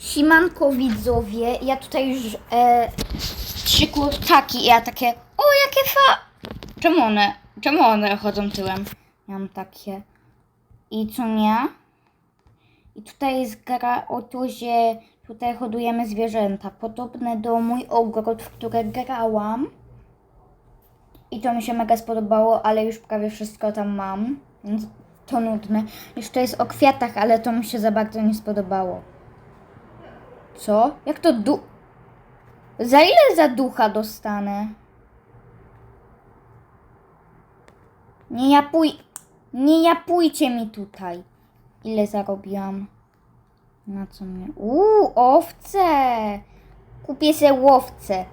Simanko widzowie, ja tutaj już e, trzy kurczaki i ja takie, o jakie fa... Czemu one, czemu one chodzą tyłem? Mam takie. I co nie? I tutaj jest gra o to, że tutaj hodujemy zwierzęta, podobne do mój ogród, w który grałam. I to mi się mega spodobało, ale już prawie wszystko tam mam, więc to nudne. Jeszcze jest o kwiatach, ale to mi się za bardzo nie spodobało. Co? Jak to du... Za ile za ducha dostanę? Nie japuj... Nie japujcie mi tutaj. Ile zarobiłam? Na co mnie... Uuu, owce! Kupię se łowce.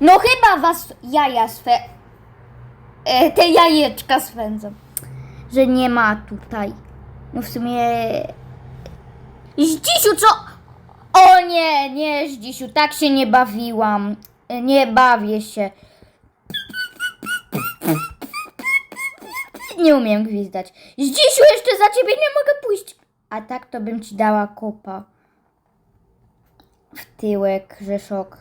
No chyba was jaja swe... E, te jajeczka swędzą. Że nie ma tutaj. No w sumie... Zdzisiu, co? O nie, nie, Zdzisiu, tak się nie bawiłam. E, Nie bawię się. Nie umiem gwizdać. Zdzisiu, jeszcze za ciebie nie mogę pójść. A tak to bym ci dała kopa. W tyłek, że szok.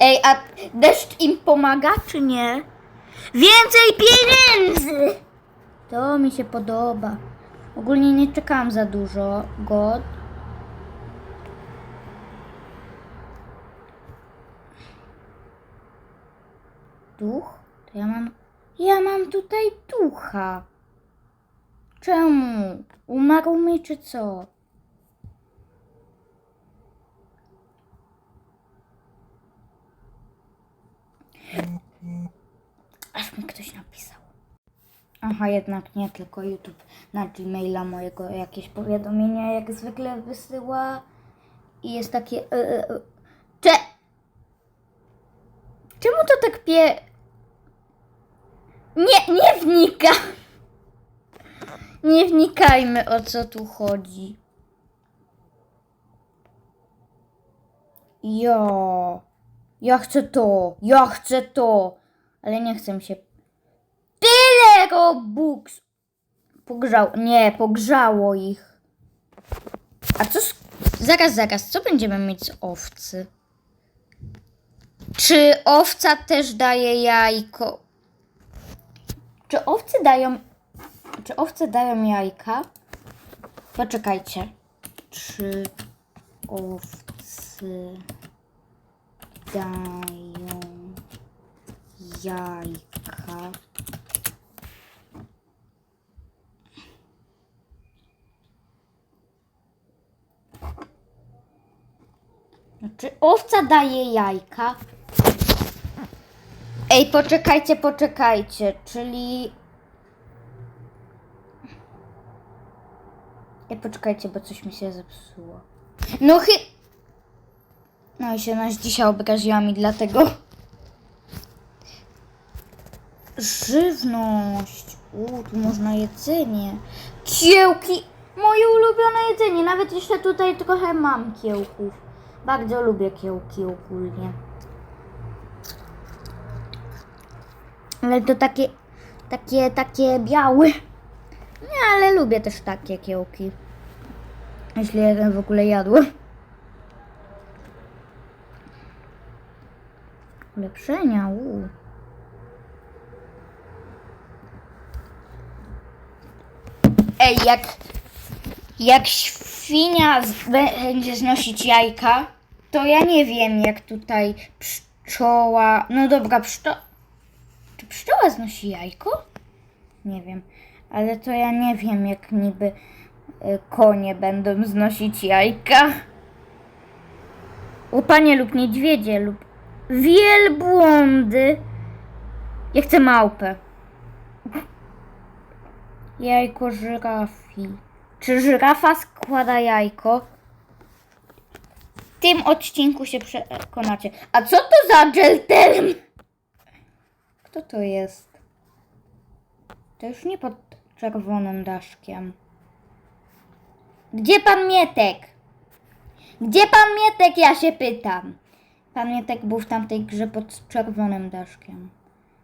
Ej, a deszcz im pomaga, czy nie? Więcej pieniędzy! To mi się podoba. Ogólnie nie czekałam za dużo. God. Duch? To ja mam. Ja mam tutaj ducha. Czemu? Umarł mi czy co? Aż mi ktoś napisał. Aha, jednak nie, tylko YouTube na Gmaila mojego jakieś powiadomienia jak zwykle wysyła i jest takie... E, e, e. Cze... Czemu to tak pie... Nie, nie wnika. Nie wnikajmy o co tu chodzi. Ja... Ja chcę to, ja chcę to, ale nie chcę się Tyle Robux! Pogrzał, nie, pogrzało ich. A co z... Zaraz, zaraz, co będziemy mieć z owcy? Czy owca też daje jajko? Czy owce dają... Czy owce dają jajka? Poczekajcie. Czy owce dają jajka? Czy owca daje jajka? Ej, poczekajcie, poczekajcie, czyli... Ej, poczekajcie, bo coś mi się zepsuło. No chy... No i się nas dzisiaj obraziłam i dlatego... Żywność. U, tu można jedzenie. Kiełki! Moje ulubione jedzenie. Nawet jeszcze tutaj trochę mam kiełków. Bardzo lubię kiełki ogólnie. Ale to takie, takie, takie białe. Nie, ale lubię też takie kiełki. Jeśli ja w ogóle jadło. Ulepszenia, uuu. Ej, jak, jak świnia będzie znosić jajka, to ja nie wiem, jak tutaj pszczoła. No dobra, pszczoła. Czy pszczoła znosi jajko? Nie wiem, ale to ja nie wiem, jak niby y, konie będą znosić jajka. Łupanie lub niedźwiedzie lub wielbłądy. Ja chcę małpę. Jajko żyrafi. Czy żyrafa składa jajko? W tym odcinku się przekonacie. A co to za dżeltelm? Kto to jest? To już nie pod czerwonym daszkiem. Gdzie pan Mietek? Gdzie pan Mietek, ja się pytam. Pan Mietek był w tamtej grze pod czerwonym daszkiem.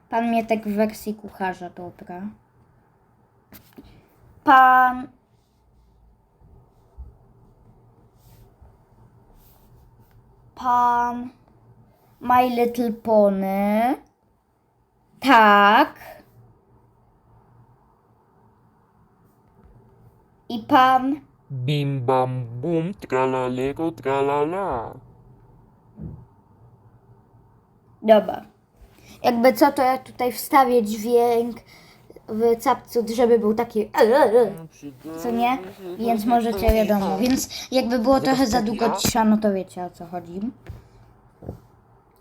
Pan Mietek w wersji kucharza, dobra. Pan. pan My Little Pony. Tak. I pan Bim bam bum, tralalero, tralala. Dobra. Jakby co, to ja tutaj wstawię dźwięk w capcu, żeby był taki co nie? Więc możecie wiadomo. Więc jakby było trochę za długo cisza, no to wiecie o co chodzi.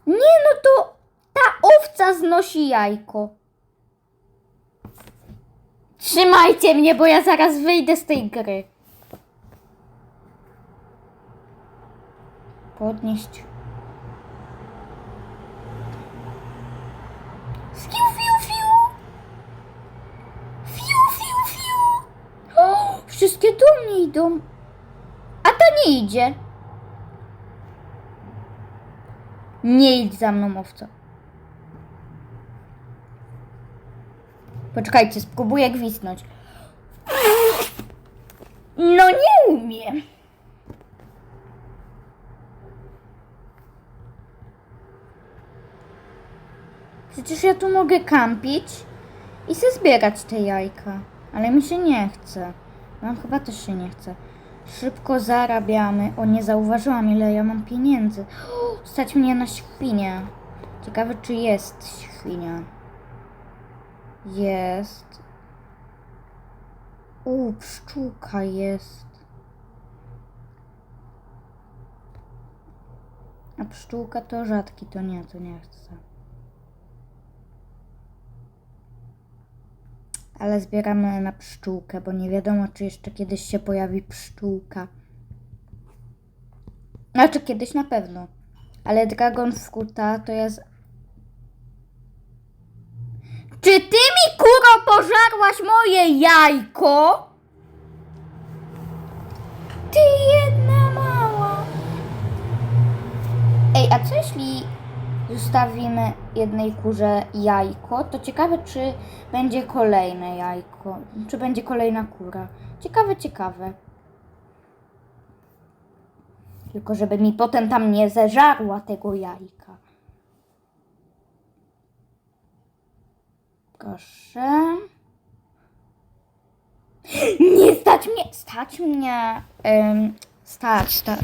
Nie no to ta owca znosi jajko. Trzymajcie mnie, bo ja zaraz wyjdę z tej gry. Podnieść. Fiu, fiu, fiu. Fiu, fiu, fiu. O, wszystkie do mnie idą. A ta nie idzie. Nie idź za mną, owco. Poczekajcie, spróbuję gwisnąć. No nie umiem. Przecież ja tu mogę kampić i se zbierać te jajka. Ale mi się nie chce. Wam chyba też się nie chce. Szybko zarabiamy. O, nie zauważyłam ile ja mam pieniędzy. Stać mnie na świnię. Ciekawe czy jest świnia. Jest. U, pszczółka jest. A pszczółka to rzadki, to nie, to nie chcę. Ale zbieramy na pszczółkę, bo nie wiadomo, czy jeszcze kiedyś się pojawi pszczółka. Znaczy, kiedyś na pewno. Ale Dragon Fruta to jest... Czy ty mi, kuro, pożarłaś moje jajko? Ty jedna mała. Ej, a co jeśli zostawimy jednej kurze jajko, to ciekawe, czy będzie kolejne jajko, czy będzie kolejna kura. Ciekawe, ciekawe. Tylko żeby mi potem tam nie zeżarła tego jajka. Proszę. Nie stać mnie, stać mnie, em, stać, stać.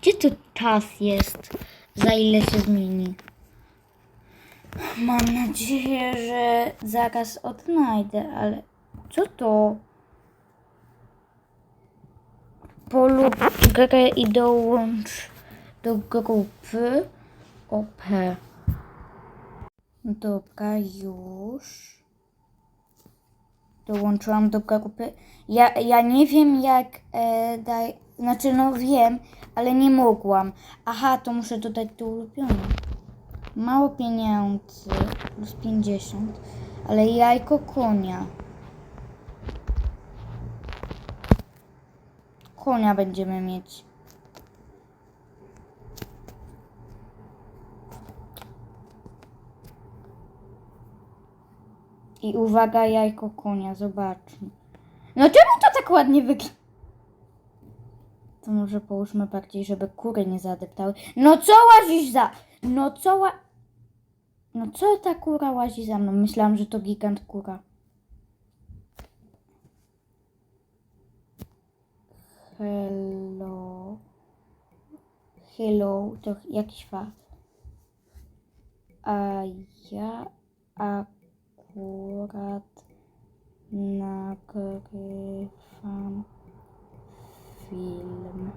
Gdzie to czas jest? Za ile się zmieni? Mam nadzieję, że zaraz odnajdę, ale co to? Polub grę i dołącz do grupy OP. Dobra, już. Dołączyłam do grupy. Ja, ja nie wiem jak e, daj. Znaczy no wiem, ale nie mogłam. Aha, to muszę dodać do ulubionych. Mało pieniędzy, plus 50, ale jajko konia. Konia będziemy mieć. I uwaga, jajko konia, zobaczmy. No czemu to tak ładnie wygląda? To może połóżmy bardziej, żeby kury nie zadeptały. No co łazisz za... No co ła... No co ta kura łazi za mną? Myślałam, że to gigant kura. Hello. Hello. To jakiś fakt. A ja akurat nagrywam film.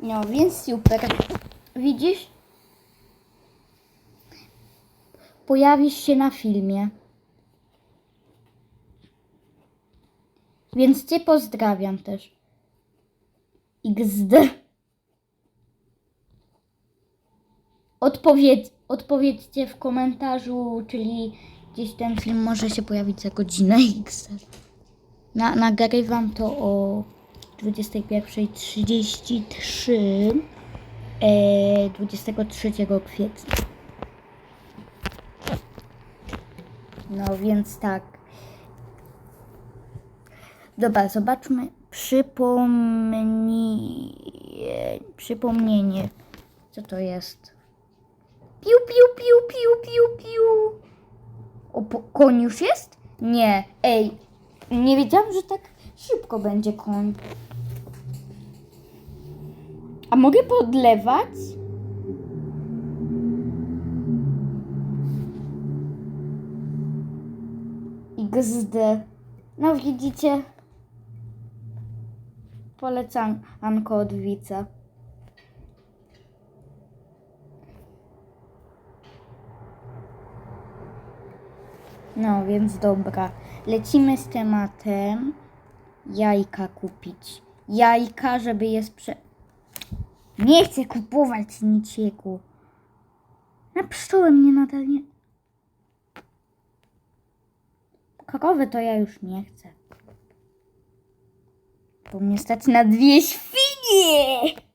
No więc super. Widzisz? Pojawisz się na filmie. Więc cię pozdrawiam też. XD. Odpowiedz, odpowiedzcie w komentarzu, czyli gdzieś ten film może się pojawić za godzinę X. Na, nagrywam to o 21.33 e, 23 kwietnia. No więc tak. Dobra, zobaczmy. Przypomnij... Przypomnienie. Co to jest? Piu, piu, piu, piu, piu, piu. O, koń już jest? Nie. Ej, nie wiedziałam, że tak szybko będzie koń. A mogę podlewać? XD. No widzicie? Polecam Anko od. No więc dobra. Lecimy z tematem jajka kupić. Jajka, żeby je sprze... Nie chcę kupować niczego. Na pszczoły mnie nadal nie... Krowy to ja już nie chcę. Bo mnie stać na dwie świnie!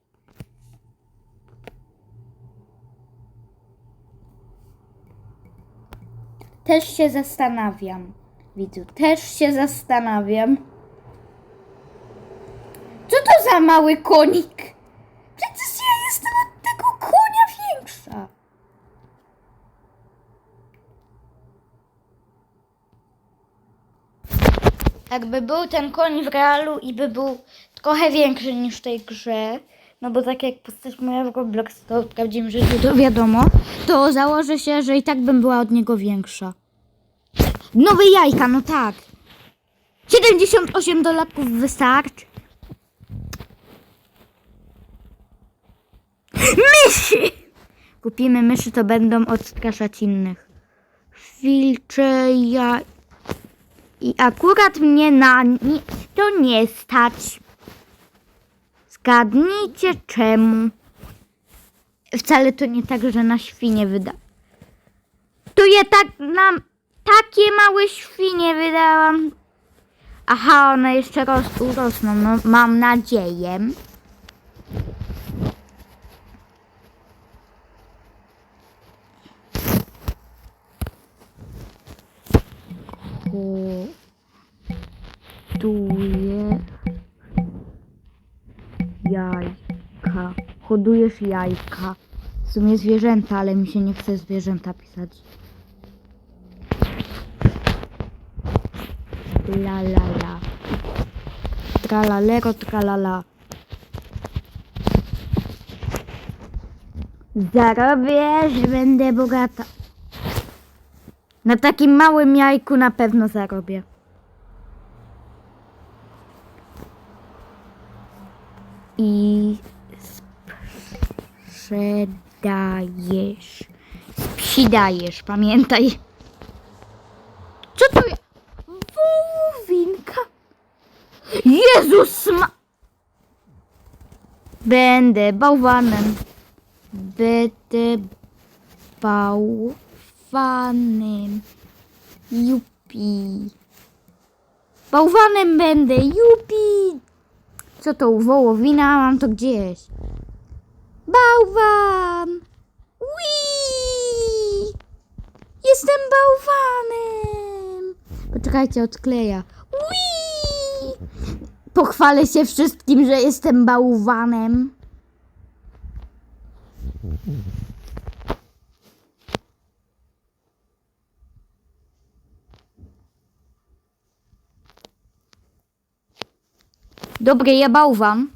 Też się zastanawiam. Widzu, też się zastanawiam. Co to za mały konik? Przecież ja jestem od tego konia większa. Jakby był ten koń w realu i by był trochę większy niż w tej grze, no bo tak jak postać moja w Roblox to w prawdziwym życiu to wiadomo, to założę się, że i tak bym była od niego większa. Nowe jajka, no tak. 78 dolarków wystarczy. Myszy! Kupimy myszy, to będą odstraszać innych. Filcze ja... I akurat mnie na nie, to nie stać. Zgadnijcie czemu. Wcale to nie tak, że na świnie wyda. To ja tak nam takie małe świnie wydałam. Aha, one jeszcze roz, urosną, no mam nadzieję. Hoduję jajka. Hodujesz jajka. W sumie zwierzęta, ale mi się nie chce zwierzęta pisać. La la la. Tralalero tralala. Zarobię, że będę bogata. Na takim małym jajku na pewno zarobię. I sprzedajesz. Sprzedajesz, pamiętaj. Co to jest? Wołowinka. Jezus ma... Będę bałwanem. Będę bałwanem. Jupi. Bałwanem będę. Jupi. Co to, wołowina? Mam to gdzieś. Bałwan. Wii. Jestem bałwanem. Poczekajcie, odkleja. Wii. Pochwalę się wszystkim, że jestem bałwanem. Dobry, ja bałwan.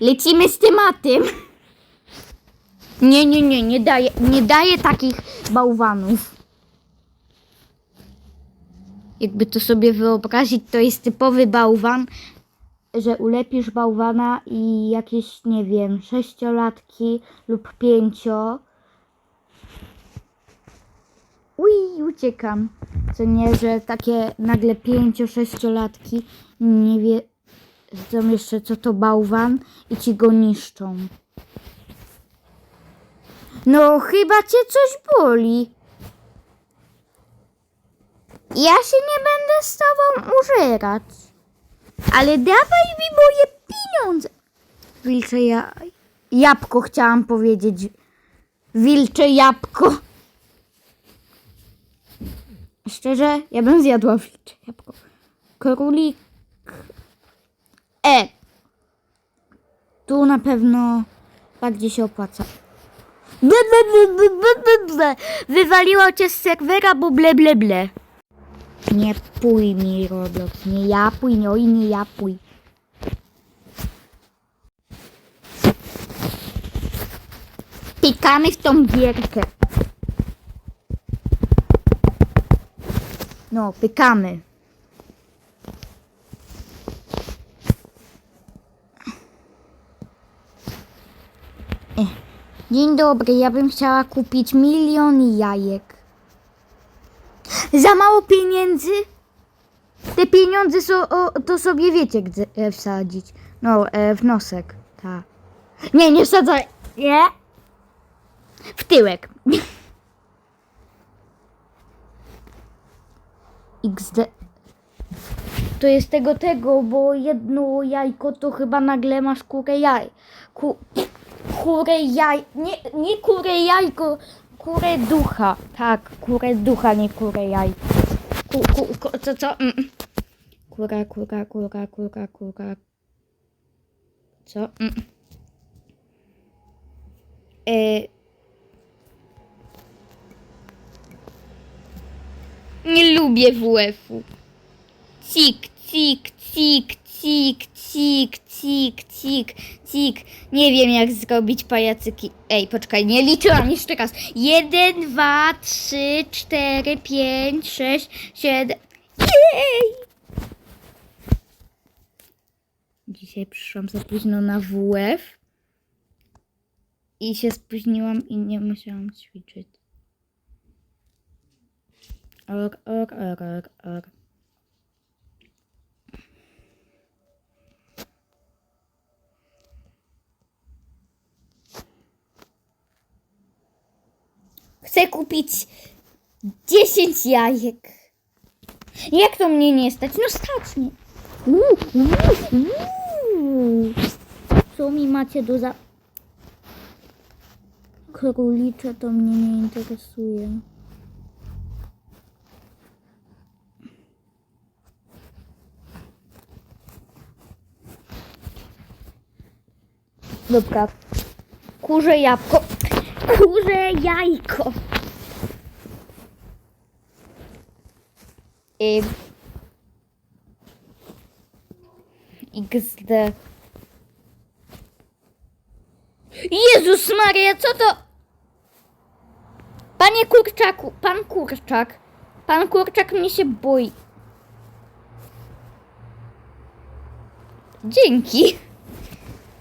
Lecimy z tematem. Nie, nie, nie, nie daję, nie daję takich bałwanów. Jakby to sobie wyobrazić, to jest typowy bałwan, że ulepisz bałwana i jakieś, nie wiem, sześciolatki lub pięcio. Ui, uciekam. Co nie, że takie nagle pięcio, sześciolatki nie wiedzą jeszcze co to bałwan i ci go niszczą. No, chyba cię coś boli. Ja się nie będę z tobą użerać. Ale dawaj mi moje pieniądze. Wilcze jaj. Jabłko chciałam powiedzieć. Wilcze jabłko. Szczerze, ja bym zjadła wilcze jabłko. Królik. E. Tu na pewno bardziej się opłaca. Ble, ble, ble, ble, ble. Wywaliło cię z serwera, bo ble, ble, ble. Nie pój mi, Roblox. Nie japuj, nie oj, nie japuj. Pikamy w tą gierkę. No, pykamy. Eh. Dzień dobry, ja bym chciała kupić milion jajek. Za mało pieniędzy? Te pieniądze so, o, to sobie wiecie gdzie e, wsadzić. No, e, w nosek. Tak. Nie, nie wsadzaj. Nie. W tyłek. XD. To jest tego tego, bo jedno jajko to chyba nagle masz kurę jaj. Ku, kurę jaj. Nie, nie kurę jajko, kurę ducha. Tak, kurę ducha, nie kurę jaj. Ku, ku, ku, co, co? Mm. Kura, kura, kura, kura, kura. Co? Mm. E... Nie lubię WF-u. Cik, cik, cik, cik, cik, cik, cik, cik. Nie wiem jak zrobić pajacyki. Ej, poczekaj, nie liczyłam jeszcze raz. Jeden, dwa, trzy, cztery, pięć, sześć, siedem. Jej! Dzisiaj przyszłam za późno na WF i się spóźniłam i nie musiałam ćwiczyć. Org, org, org, org, org. Chcę kupić 10 jajek. Jak to mnie nie stać? No stać mnie. Co mi macie do za... Królicze to mnie nie interesuje. Dobra. Kurze jabłko. Kurze jajko. I... XD. Jezus Maria, co to? Panie kurczaku, pan kurczak. Pan kurczak mnie się boi. Dzięki.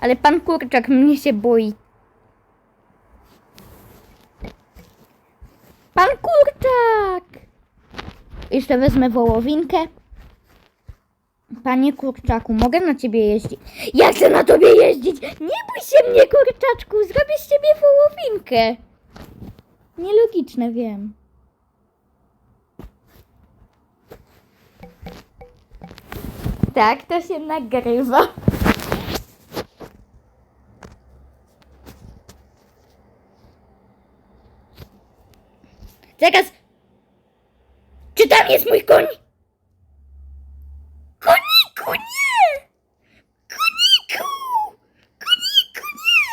Ale pan kurczak mnie się boi. Pan kurczak! Jeszcze wezmę wołowinkę. Panie kurczaku, mogę na ciebie jeździć? Ja chcę na tobie jeździć! Nie bój się mnie, kurczaczku! Zrobię z ciebie wołowinkę. Nielogiczne, wiem. Tak, to się nagrywa. Zaraz! Czy tam jest mój koń? Koniku, nie! Koniku! Koniku, nie!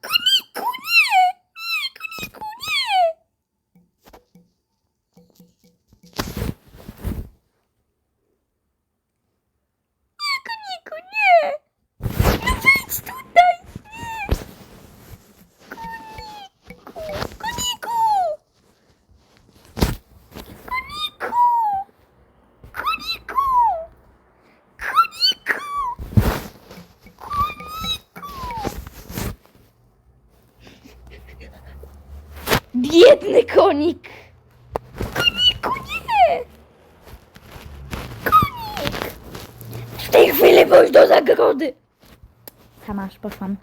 Koniku, nie! Nie, koniku, nie! Nie, koniku, nie! No wejdź tutaj! Nie! Koniku! Koniku! Koniku! Koniku! Koniku! Biedny konik! Koniku, nie! Konik! W tej chwili pójdź do zagrody! Samaż, poszłam.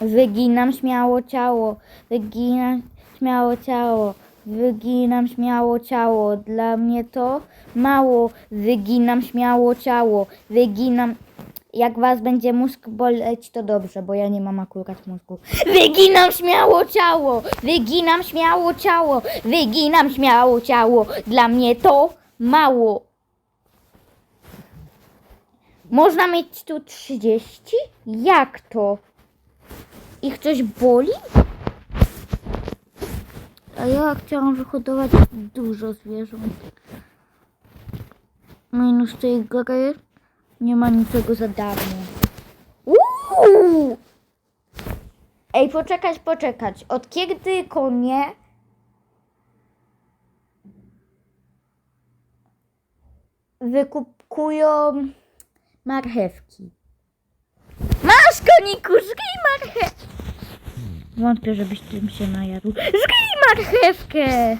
Wyginam śmiało ciało, wyginam śmiało ciało, wyginam śmiało ciało. Dla mnie to mało, wyginam śmiało ciało, wyginam. Jak was będzie mózg boleć, to dobrze, bo ja nie mam akurat mózgu. Wyginam śmiało ciało, wyginam śmiało ciało, wyginam śmiało ciało. Dla mnie to mało. Można mieć tu 30? Jak to? Ich coś boli? A ja chciałam wyhodować dużo zwierząt. Minus tej gry nie ma niczego za darmo. Uuu! Ej, poczekać, poczekać. Od kiedy konie wykupują marchewki? Masz koniku, żryj marchewkę! Wątpię, żebyś tym się najadł. Żryj marchewkę!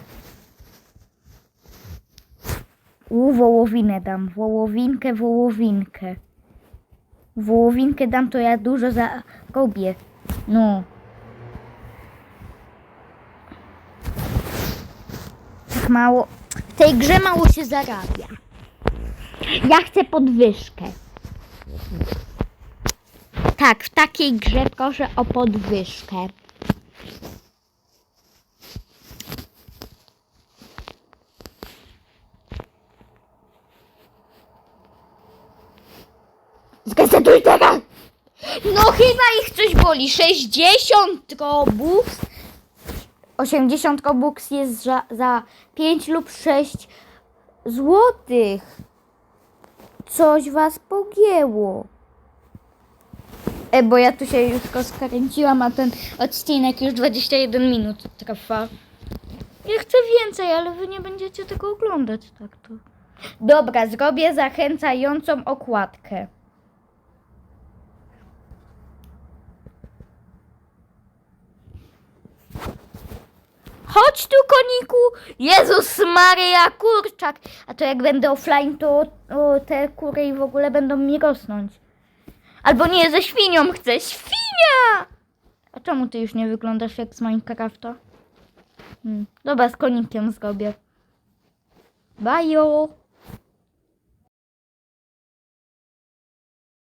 U, wołowinę dam. Wołowinkę, wołowinkę. Wołowinkę dam, to ja dużo zarobię. No. Tak mało. W tej grze mało się zarabia. Ja chcę podwyżkę. Tak, w takiej grze proszę o podwyżkę. Chyba ich coś boli. 60 robux. 80 robux jest za, za 5 lub 6 złotych. Coś was pogięło. E, bo ja tu się już tylko skręciłam, a ten odcinek już 21 minut trwa. Ja chcę więcej, ale wy nie będziecie tego oglądać tak to. Dobra, zrobię zachęcającą okładkę. Chodź tu, koniku! Jezus Maria, kurczak! A to jak będę offline, to o, te kury w ogóle będą mi rosnąć. Albo nie, ze świnią chcę. Świnia! A czemu ty już nie wyglądasz jak z Minecrafta? Hmm. Dobra, z konikiem zrobię. Bajo!